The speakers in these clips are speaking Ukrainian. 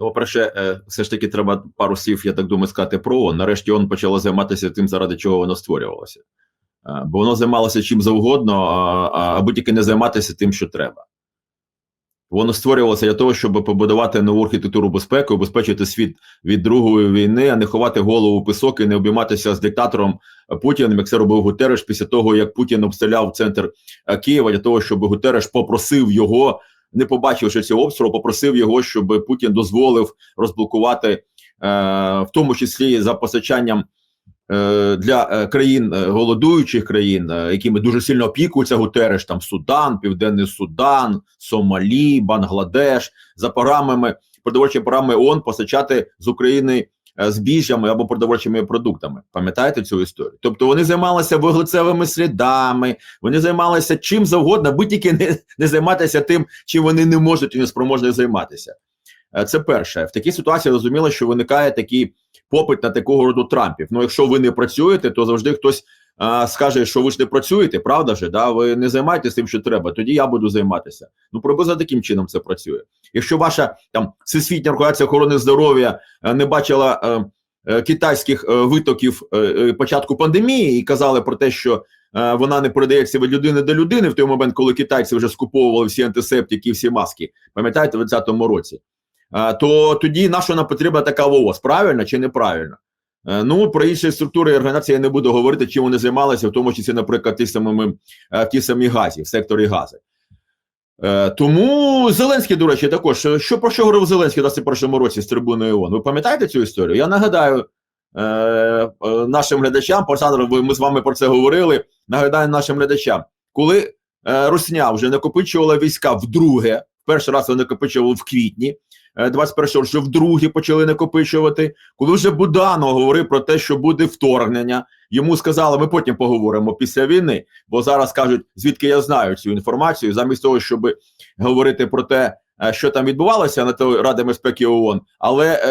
Ну, по-перше, е, все ж таки треба пару слів, я так думаю, сказати про ООН. Нарешті ООН почало займатися тим, заради чого воно створювалося. Е, Бо воно займалося чим завгодно, а- а- аби тільки не займатися тим, що треба. Воно створювалося для того, щоб побудувати нову архітектуру безпеки, убезпечити світ від другої війни, а не ховати голову в пісок і не обійматися з диктатором Путіним, як це робив Гутереш після того, як Путін обстріляв центр е, Києва для того, щоб Гутереш попросив його, не побачивши цього обстрілу, попросив його, щоб Путін дозволив розблокувати, е, в тому числі за постачанням е, для е, країн е, голодуючих країн, е, якими дуже сильно опікується Гутереш, там Судан, Південний Судан, Сомалі, Бангладеш, за програмами продовольчими програми ООН постачати з України збіжжями або продовольчими продуктами. Пам'ятаєте цю історію? Тобто вони займалися вуглецевими слідами, вони займалися чим завгодно, аби тільки не, не займатися тим, чим вони не можуть і не спроможні займатися. Е, Це перше. В такій ситуації розуміло, що виникає такий попит на такого роду Трампів. Ну, якщо ви не працюєте, то завжди хтось а, скаже, що ви ж не працюєте, правда ж? Да? Ви не займаєтесь тим, що треба, тоді я буду займатися. Ну, приблизно таким чином це працює. Якщо ваша там всесвітня організація охорони здоров'я е, не бачила е, е, китайських е, витоків е, е, початку пандемії і казали про те, що е, вона не передається від людини до людини в той момент, коли китайці вже скуповували всі антисептики, всі маски, пам'ятаєте, в 2020 році. Е, то тоді на що нам потрібна така ВООЗ? Правильно чи неправильно? Е, Ну, про інші структури організації я не буду говорити, чим вони займалися, в тому числі, наприклад, ті самими е, ті самі газі, в секторі гази. Е, Тому Зеленський, до речі, також що про що говорив Зеленський в 21 році з трибуни ООН? Ви пам'ятаєте цю історію? Я нагадаю нашим глядачам, Олександр, ми з вами про це говорили. Нагадаю нашим глядачам, коли Русня вже накопичувала війська вдруге, перший раз вони накопичували в квітні. Е, 21-го, що вдруге почали накопичувати. Коли вже Буданов говорив про те, що буде вторгнення, йому сказали, ми потім поговоримо після війни, бо зараз кажуть, звідки я знаю цю інформацію, замість того, щоб говорити про те, е, що там відбувалося на той Раді безпеки ООН. Але е,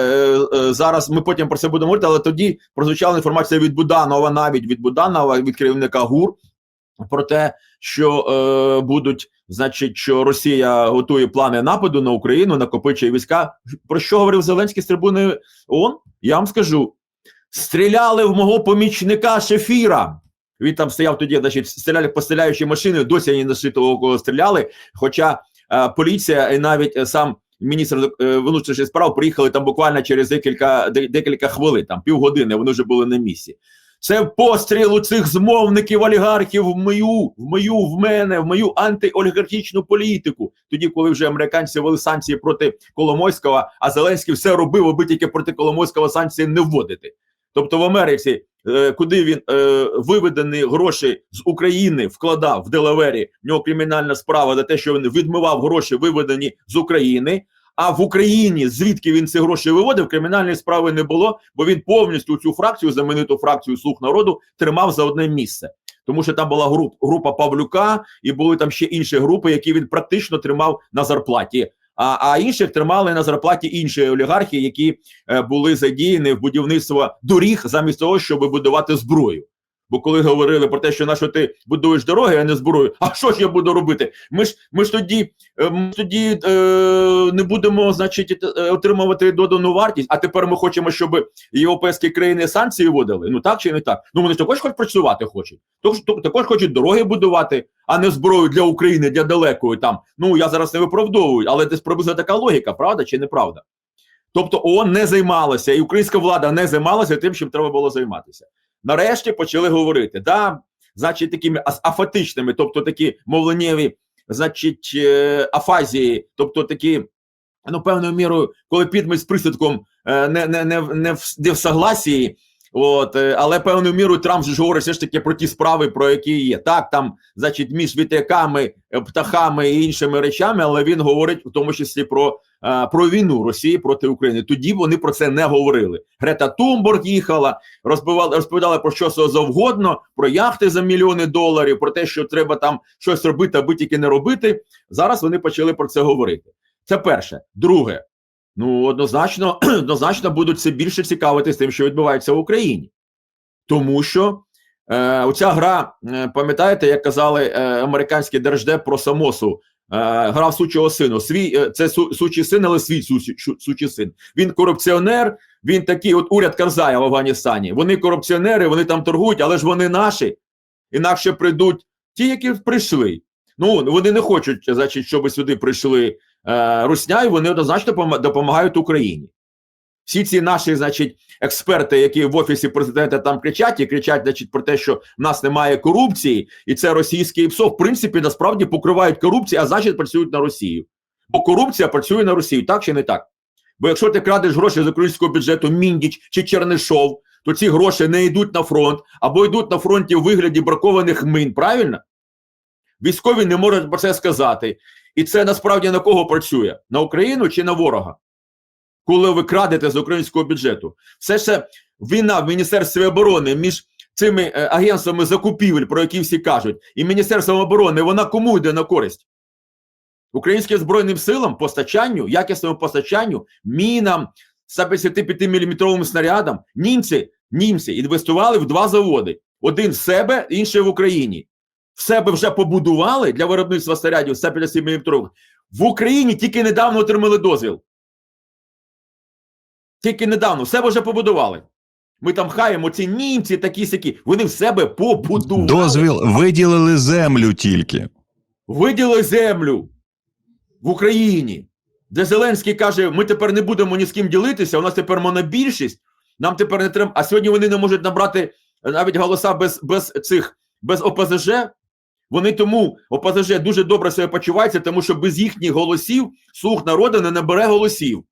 е, зараз ми потім про це будемо говорити. Але тоді прозвучала інформація від Буданова, навіть від Буданова, від керівника ГУР, про те, що е, будуть, значить, що Росія готує плани нападу на Україну, накопичує війська. Про що говорив Зеленський з трибуни ООН? Я вам скажу: стріляли в мого помічника Шефіра. Він там стояв тоді, значить, стріляли по стріляючій машини, досі вони не знайшли того, кого стріляли. Хоча е, поліція і навіть е, сам міністр е, внутрішніх справ приїхали там буквально через декілька, декілька хвилин, там півгодини, вони вже були на місці. Це постріл у цих змовників олігархів в мою, в мою, в мене, в мою антиолігархічну політику. Тоді, коли вже американці вели санкції проти Коломойського, а Зеленський все робив, аби тільки проти Коломойського санкції не вводити. Тобто в Америці, е, куди він е, виведені гроші з України вкладав в Делавері, в нього кримінальна справа за те, що він відмивав гроші, виведені з України. А в Україні, звідки він ці гроші виводив, кримінальної справи не було, бо він повністю цю фракцію, знамениту фракцію слуг народу, тримав за одне місце. Тому що там була груп, група Павлюка, і були там ще інші групи, які він практично тримав на зарплаті. А, а інших тримали на зарплаті інші олігархи, які е, були задіяні в будівництво доріг замість того, щоб будувати зброю. Бо коли говорили про те, що на що ти будуєш дороги, а не зброю, а що ж я буду робити? Ми ж ми ж тоді, е, ми тоді е, не будемо, значить, е, отримувати додану вартість. А тепер ми хочемо, щоб європейські країни санкції вводили. Ну так чи не так? Ну вони ж також хочуть працювати хочуть. Тож то- також хочуть дороги будувати, а не зброю для України, для далекої там. Ну я зараз не виправдовую, але десь приблизно така логіка, правда чи неправда? Тобто ООН не займалася, і українська влада не займалася тим, чим треба було займатися. Нарешті почали говорити, да, значить, такими афатичними, тобто такі мовленнєві, значить, е, афазії, тобто такі, ну, певною мірою, коли підмет з присудком е, не, не, не, не, в, не в согласії, От, е, але певною мірою Трамп ж говорить все ж таки про ті справи, про які є. Так, там, значить, між вітряками, птахами і іншими речами, але він говорить в тому числі про, про війну Росії проти України. Тоді вони про це не говорили. Грета Тумборг їхала, розбивала, розповідала про що завгодно, про яхти за мільйони доларів, про те, що треба там щось робити, аби тільки не робити. Зараз вони почали про це говорити. Це перше. Друге, ну однозначно, однозначно будуть все більше цікавитись тим, що відбувається в Україні. Тому що е, оця гра, е, пам'ятаєте, як казали е, американський держдеп про Самосу, грав сучого сину. Свій е, це су, сучий син, але свій сучий, су, сучий син. Він корупціонер. Він такий, от уряд Карзая в Афганістані. Вони корупціонери, вони там торгують, але ж вони наші. Інакше прийдуть ті, які прийшли. Ну вони не хочуть, значить, щоб сюди прийшли е, русня, і вони однозначно допомагають Україні. Всі ці наші, значить, експерти, які в офісі президента там кричать і кричать, значить, про те, що в нас немає корупції, і це російське ПСО, в принципі, насправді покривають корупцію, а значить працюють на Росію. Бо корупція працює на Росію, так чи не так? Бо якщо ти крадеш гроші з українського бюджету Міндіч чи Чернишов, то ці гроші не йдуть на фронт або йдуть на фронті у вигляді бракованих мин, правильно? Військові не можуть про це сказати. І це насправді на кого працює? На Україну чи на ворога? Коли ви крадете з українського бюджету. Все ще війна в Міністерстві оборони між цими е, агентствами закупівель, про які всі кажуть, і Міністерством оборони, вона кому йде на користь? Українським Збройним силам, постачанню, якісному постачанню, мінам, 155-мм снарядам, німці, німці інвестували в два заводи: один в себе, інший в Україні. В себе вже побудували для виробництва снарядів 157 мм. В Україні тільки недавно отримали дозвіл. Тільки недавно в себе вже побудували. Ми там хаємо ці німці, такі сякі. Вони в себе побудували. Дозвіл виділили землю тільки. виділи землю в Україні, де Зеленський каже: ми тепер не будемо ні з ким ділитися, у нас тепер монобільшість, нам тепер не треба. А сьогодні вони не можуть набрати навіть голоса без, без цих без ОПЗЖ. Вони тому ОПЗЖ дуже добре себе почувається, тому що без їхніх голосів слух народу не набере голосів.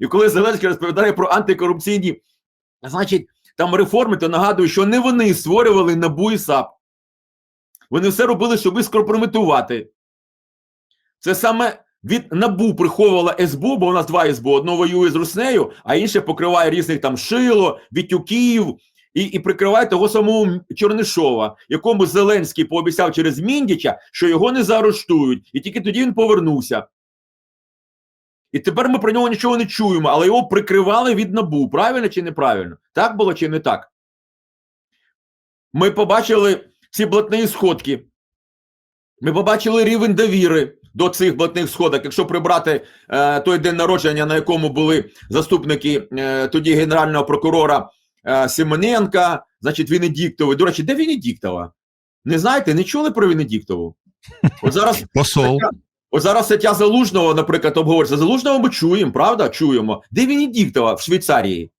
І коли Зеленський розповідає про антикорупційні, значить, там реформи, то нагадую, що не вони створювали НАБУ і САП. Вони все робили, щоб скомпрометувати. Це саме від НАБУ приховувала СБУ, бо у нас два СБУ, одно воює з Руснею, а інше покриває різних там Шило, Вітюків і, і прикриває того самого Чорнишова, якому Зеленський пообіцяв через Міндіча, що його не заарештують, і тільки тоді він повернувся. І тепер ми про нього нічого не чуємо, але його прикривали від НАБУ. Правильно чи неправильно? Так було чи не так? Ми побачили ці блатні сходки. Ми побачили рівень довіри до цих блатних сходок. Якщо прибрати е, той день народження, на якому були заступники е, тоді генерального прокурора е, Симоненка, значить Венедіктови. До речі, де Венедіктова? Не знаєте, не чули про Венедіктову? От зараз Посол. От зараз стаття Залужного, наприклад, обговорюється. Залужного ми чуємо, правда? Чуємо. Де він Венедіктова в Швейцарії?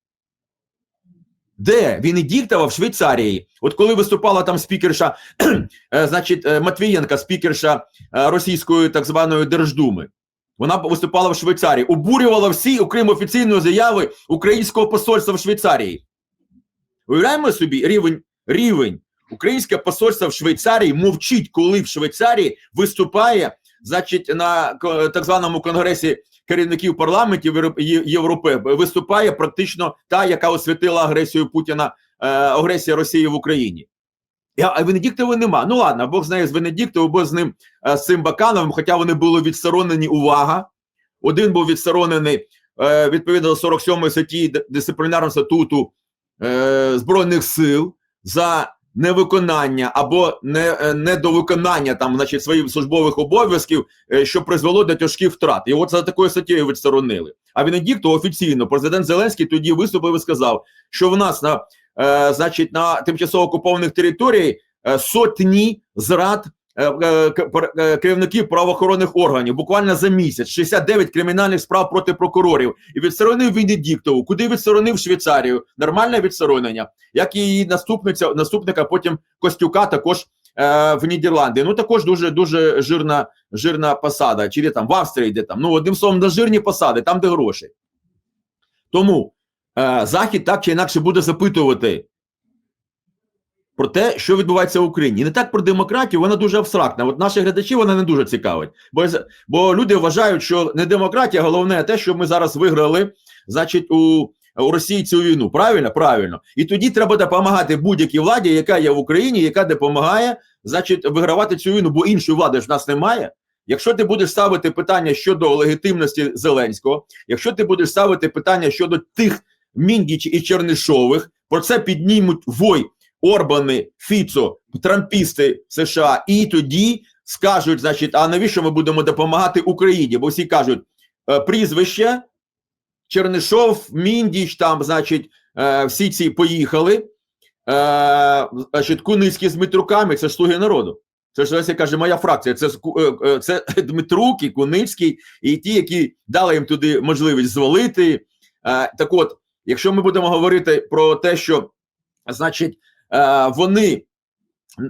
Де він Венедіктова в Швейцарії? От коли виступала там спікерша, е, значить, е, Матвієнка, спікерша е, російської так званої Держдуми. Вона виступала в Швейцарії, обурювала всі, окрім офіційної заяви українського посольства в Швейцарії. Уявляємо собі рівень, рівень. Українське посольство в Швейцарії мовчить, коли в Швейцарії виступає значить, на так званому конгресі керівників парламентів Європи виступає практично та, яка освятила агресію Путіна, е, агресія Росії в Україні. А Венедіктови нема. Ну ладно, Бог знає з Венедіктовим, бо з ним е, з цим Бакановим, хоча вони були відсторонені. Увага. Один був відсторонений е, відповідно до 47 статті дисциплінарного статуту Збройних сил за невиконання або не, е, недовиконання там, значить, своїх службових обов'язків, е, що призвело до тяжких втрат. І от за такою статтєю відсторонили. А Венедіктов офіційно президент Зеленський тоді виступив і сказав, що в нас на е, значить на тимчасово окупованих територіях сотні зрад. Е, е, е, Керівників правоохоронних органів буквально за місяць 69 кримінальних справ проти прокурорів і відсторонив Венедіктову. Куди відсторонив Швейцарію? Нормальне відсторонення, як і її наступниця, наступника, потім Костюка, також е, в Нідерланди. Ну також дуже дуже жирна жирна посада. Чи де там в Австрії, де там. Ну одним словом, на жирні посади, там де гроші. Тому е, Захід так чи інакше буде запитувати про те, що відбувається в Україні. І не так про демократію, вона дуже абстрактна. От наші глядачі вона не дуже цікавить. Бо, бо люди вважають, що не демократія, головне те, що ми зараз виграли, значить, у, у Росії цю війну. Правильно? Правильно. І тоді треба допомагати будь-якій владі, яка є в Україні, яка допомагає, значить, вигравати цю війну, бо іншої влади ж в нас немає. Якщо ти будеш ставити питання щодо легітимності Зеленського, якщо ти будеш ставити питання щодо тих Міндіч і Чернишових, про це піднімуть вой Орбани, Фіцо, трампісти США, і тоді скажуть, значить, а навіщо ми будемо допомагати Україні? Бо всі кажуть е, прізвище, Чернишов, Міндіч, там, значить, е, всі ці поїхали. Е, значить, Куницький з Дмитруками, це ж слуги народу. Це ж Леся каже, моя фракція. Це, це Дмитрук і Куницький, і ті, які дали їм туди можливість звалити. Так от, якщо ми будемо говорити про те, що значить, вони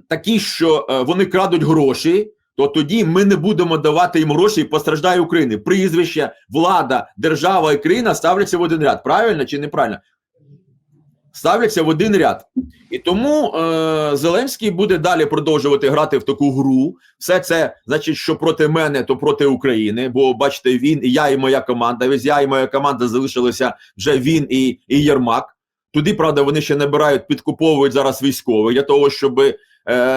такі, що е, вони крадуть гроші, то тоді ми не будемо давати їм гроші і постраждає Україна. Прізвище, влада, держава і країна ставляться в один ряд. Правильно чи неправильно? Ставляться в один ряд. І тому е, Зеленський буде далі продовжувати грати в таку гру. Все це, значить, що проти мене, то проти України. Бо бачите, він і я, і моя команда. Весь я і моя команда залишилися вже він і, і Єрмак. Туди, правда, вони ще набирають, підкуповують зараз військових для того, щоб е,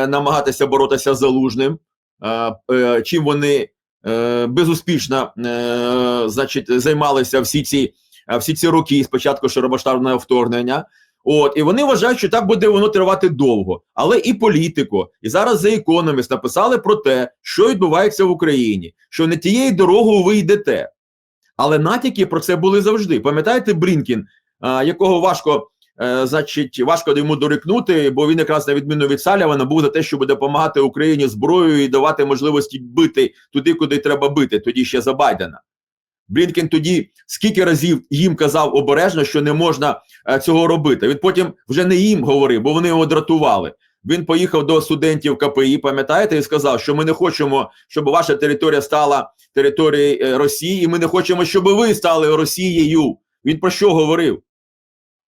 намагатися боротися з залужним. Е, е, чим вони е, безуспішно е, значить, займалися всі ці, всі ці роки спочатку широбаштарного вторгнення. От, і вони вважають, що так буде воно тривати довго. Але і політико, і зараз The Economist написали про те, що відбувається в Україні, що не тією дорогою ви йдете. Але натяки про це були завжди. Пам'ятаєте, Брінкін, якого важко, е, значить, важко йому дорікнути, бо він якраз на відміну від Салявана був за те, щоб допомагати Україні зброєю і давати можливості бити туди, куди треба бити, тоді ще за Байдена. Блінкен тоді скільки разів їм казав обережно, що не можна е, цього робити. Він потім вже не їм говорив, бо вони його дратували. Він поїхав до студентів КПІ, пам'ятаєте, і сказав, що ми не хочемо, щоб ваша територія стала територією е, Росії, і ми не хочемо, щоб ви стали Росією. Він про що говорив?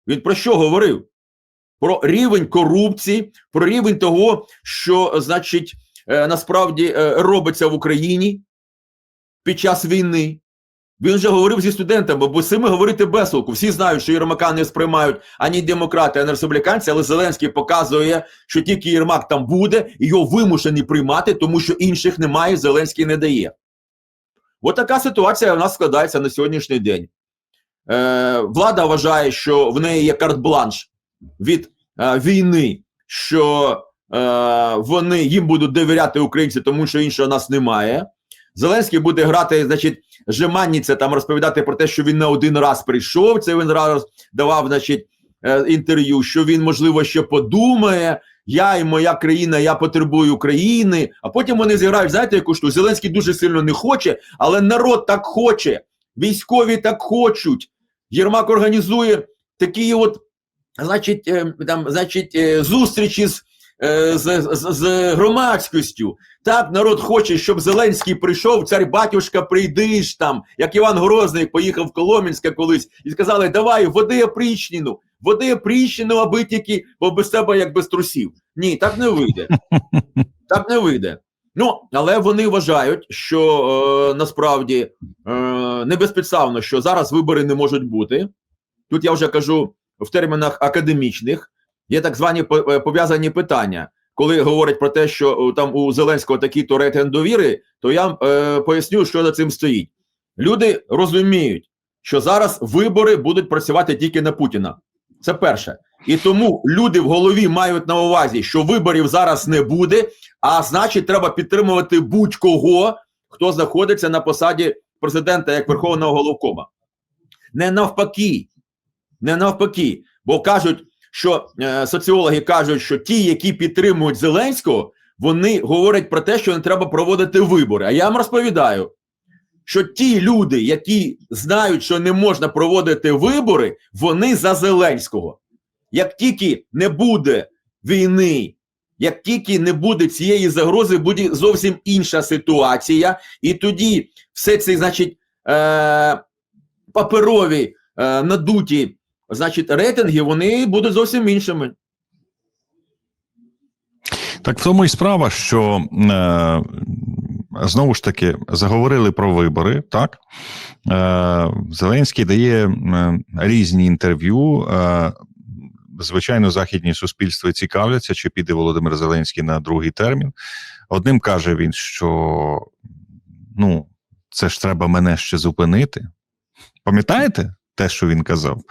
Він про що говорив? Про рівень корупції, про рівень того, що, значить, е, насправді е, робиться в Україні під час війни. Він вже говорив зі студентами, бо з цими говорити без толку. Всі знають, що Єрмака не сприймають ані демократи, ані республіканці, але Зеленський показує, що тільки Єрмак там буде, його вимушені приймати, тому що інших немає, Зеленський не дає. От така ситуація у нас складається на сьогоднішній день. Е, влада вважає, що в неї є карт-бланш від е, війни, що е, вони їм будуть довіряти українці, тому що іншого нас немає. Зеленський буде грати, значить, жеманніться там розповідати про те, що він не один раз прийшов. Це він раз давав, значить, е, інтерв'ю, що він, можливо, ще подумає. Я і моя країна, я потребую України. А потім вони зіграють, знаєте, яку штуку? Зеленський дуже сильно не хоче, але народ так хоче. Військові так хочуть. Єрмак організує такі от, значить, е, там, значить, е, зустрічі з, е, з, з, з громадськістю. Так, народ хоче, щоб Зеленський прийшов, цар батюшка, прийдиш там, як Іван Грозний поїхав в Коломінське колись, і сказали: давай, води опричнину, води опричнину, аби тільки, бо без тебе як без трусів. Ні, так не вийде. Так не вийде. Ну, але вони вважають, що е, насправді е, не безпідставно, що зараз вибори не можуть бути. Тут я вже кажу в термінах академічних, є так звані е, пов'язані питання. Коли говорять про те, що там у Зеленського такий то рейтинг довіри, то я е, поясню, що за цим стоїть. Люди розуміють, що зараз вибори будуть працювати тільки на Путіна. Це перше. І тому люди в голові мають на увазі, що виборів зараз не буде, а значить, треба підтримувати будь-кого, хто знаходиться на посаді президента як Верховного головкома. Не навпаки. Не навпаки. Бо кажуть, що е, соціологи кажуть, що ті, які підтримують Зеленського, вони говорять про те, що не треба проводити вибори. А я вам розповідаю, що ті люди, які знають, що не можна проводити вибори, вони за Зеленського. Як тільки не буде війни, як тільки не буде цієї загрози, буде зовсім інша ситуація, і тоді все це, значить, е- паперові е- надуті, значить, рейтинги, вони будуть зовсім іншими. Так в тому і справа, що е, знову ж таки заговорили про вибори. Так е, Зеленський дає е, різні інтерв'ю. Е, звичайно, західні суспільства цікавляться, чи піде Володимир Зеленський на другий термін. Одним каже він, що ну, це ж треба мене ще зупинити. Пам'ятаєте те, що він казав?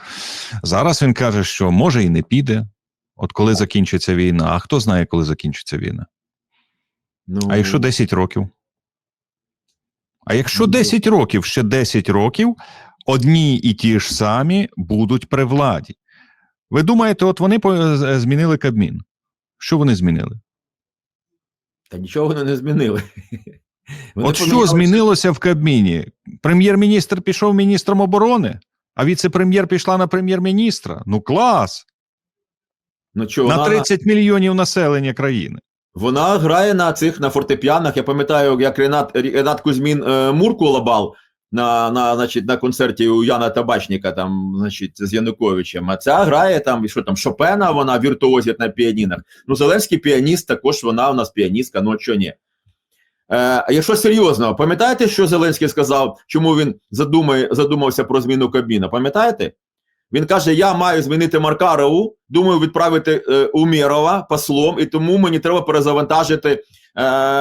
Зараз він каже, що може і не піде. От коли закінчиться війна, а хто знає, коли закінчиться війна? Ну, А якщо 10 років? А якщо Ну, 10 років, ще 10 років одні і ті ж самі будуть при владі. Ви думаєте, от вони змінили Кабмін? Що вони змінили? Та нічого вони не змінили. Вони от що змінилося в Кабміні? Прем'єр-міністр пішов міністром оборони, а віце-прем'єр пішла на прем'єр-міністра. Ну клас! Ну, чого, На вона- мільйонів населення країни. Вона грає на цих на фортепіанах. Я пам'ятаю, як Ренат, Ренат Кузьмін е, Мурку лабав на, на, значить, на концерті у Яна Табачника, там, значить, з Януковичем. А ця грає там, і що там, Шопена, вона віртуозить на піанінах. Ну, Зеленський піаніст, також вона у нас піаністка, ну що ні. Е, якщо серйозно, пам'ятаєте, що Зеленський сказав, чому він задумає, задумався про зміну Кабміна? Пам'ятаєте? Він каже: Я маю змінити Маркарову, думаю, відправити е, Умєрова послом, і тому мені треба перезавантажити е,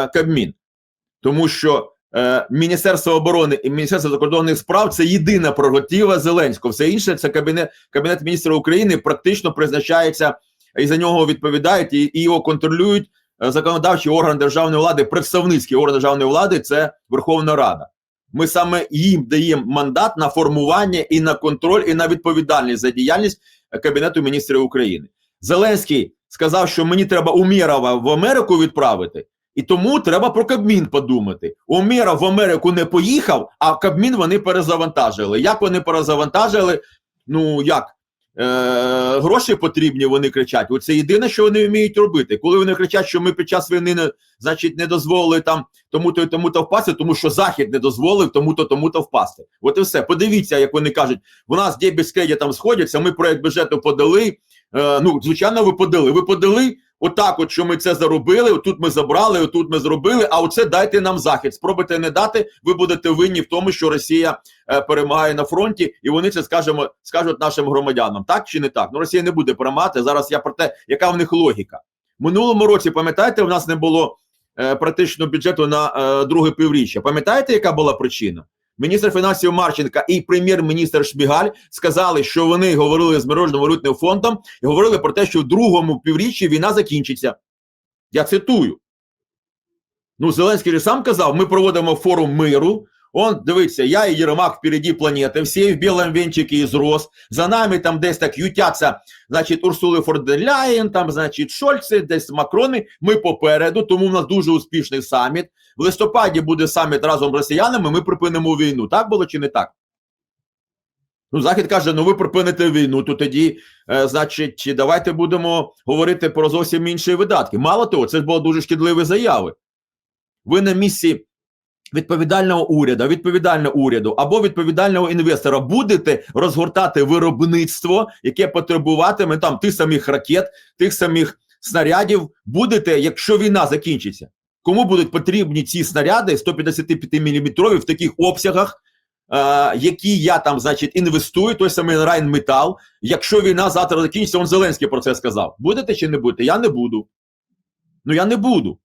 Кабмін. Тому що е, Міністерство оборони і Міністерство закордонних справ це єдина прерогатива Зеленського. Все інше це кабінет, кабінет міністрів України практично призначається і за нього відповідають, і, і його контролюють е, законодавчий орган державної влади, представницький орган державної влади це Верховна Рада. Ми саме їм даємо мандат на формування і на контроль, і на відповідальність за діяльність Кабінету міністрів України. Зеленський сказав, що мені треба Умєрова в Америку відправити, і тому треба про Кабмін подумати. Умєров в Америку не поїхав, а Кабмін вони перезавантажили. Як вони перезавантажили? Ну як? Е, гроші потрібні, вони кричать. Оце єдине, що вони вміють робити. Коли вони кричать, що ми під час війни не, значить, не дозволили там тому-то і тому-то впасти, тому що Захід не дозволив тому-то, тому-то впасти. От і все. Подивіться, як вони кажуть, у нас дебіскеді там сходяться, ми проект бюджету подали. Е, ну, звичайно, ви подали. Ви подали отак, от що ми це заробили, отут ми забрали, отут ми зробили, а оце дайте нам захід. Спробуйте не дати, ви будете винні в тому, що Росія е, перемагає на фронті, і вони це скажемо, скажуть нашим громадянам. Так чи не так? Ну, Росія не буде перемагати. Зараз я про те, яка в них логіка. Минулому році, пам'ятаєте, у нас не було е, практично бюджету на е, друге півріччя. Пам'ятаєте, яка була причина? Міністр фінансів Марченка і прем'єр-міністр Шмігаль сказали, що вони говорили з Міжнародним валютним фондом і говорили про те, що в другому півріччі війна закінчиться. Я цитую. Ну, Зеленський же сам казав: ми проводимо форум миру. Он дивиться, я і Єрмак впереді планети, всі в білому венчикі із роз. За нами там десь так ютяться, значить, Урсули Форделяєн, там, значить, Шольци, десь Макрони. Ми попереду, тому в нас дуже успішний саміт. В листопаді буде саміт разом з росіянами. Ми припинимо війну. Так було чи не так? Ну, Захід каже: ну ви припините війну, то тоді, е, значить, давайте будемо говорити про зовсім інші видатки. Мало того, це ж були дуже шкідливі заяви. Ви на місці відповідального уряду, відповідального уряду або відповідального інвестора будете розгортати виробництво, яке потребуватиме там тих самих ракет, тих самих снарядів. Будете, якщо війна закінчиться. Кому будуть потрібні ці снаряди 155 мм в таких обсягах, е, які я там, значить, інвестую, той самий Райнметал. Якщо війна завтра закінчиться, он Зеленський про це сказав. Будете чи не будете? Я не буду. Ну я не буду.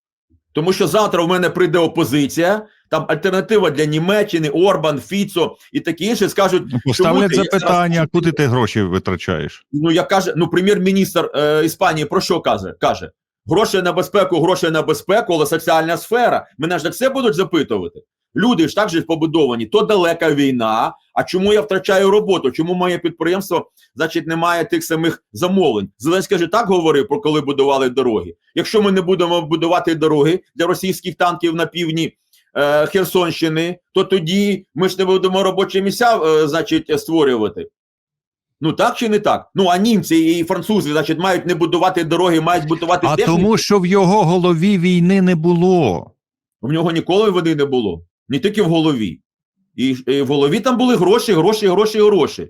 Тому що завтра в мене прийде опозиція, там альтернатива для Німеччини, Орбан, Фіцо і такі інші скажуть, Поставлять ти? Запитання, зараз- куди ти гроші витрачаєш? ну як каже, ну прем'єр-міністр е, Іспанії про що каже? Каже: гроші на безпеку, гроші на безпеку, але соціальна сфера. Мене ж так все будуть запитувати. Люди ж так же побудовані, то далека війна. А чому я втрачаю роботу? Чому моє підприємство, значить, не має тих самих замовлень? Зеленський же так говорив про коли будували дороги. Якщо ми не будемо будувати дороги для російських танків на півдні е, Херсонщини, то тоді ми ж не будемо робочі місця, е, значить, створювати. Ну так чи не так? Ну а німці і французи, значить, мають не будувати дороги, мають будувати А техніку. тому, що в його голові війни не було. В нього ніколи води не було. Не тільки в голові. І, і в голові там були гроші, гроші, гроші, гроші.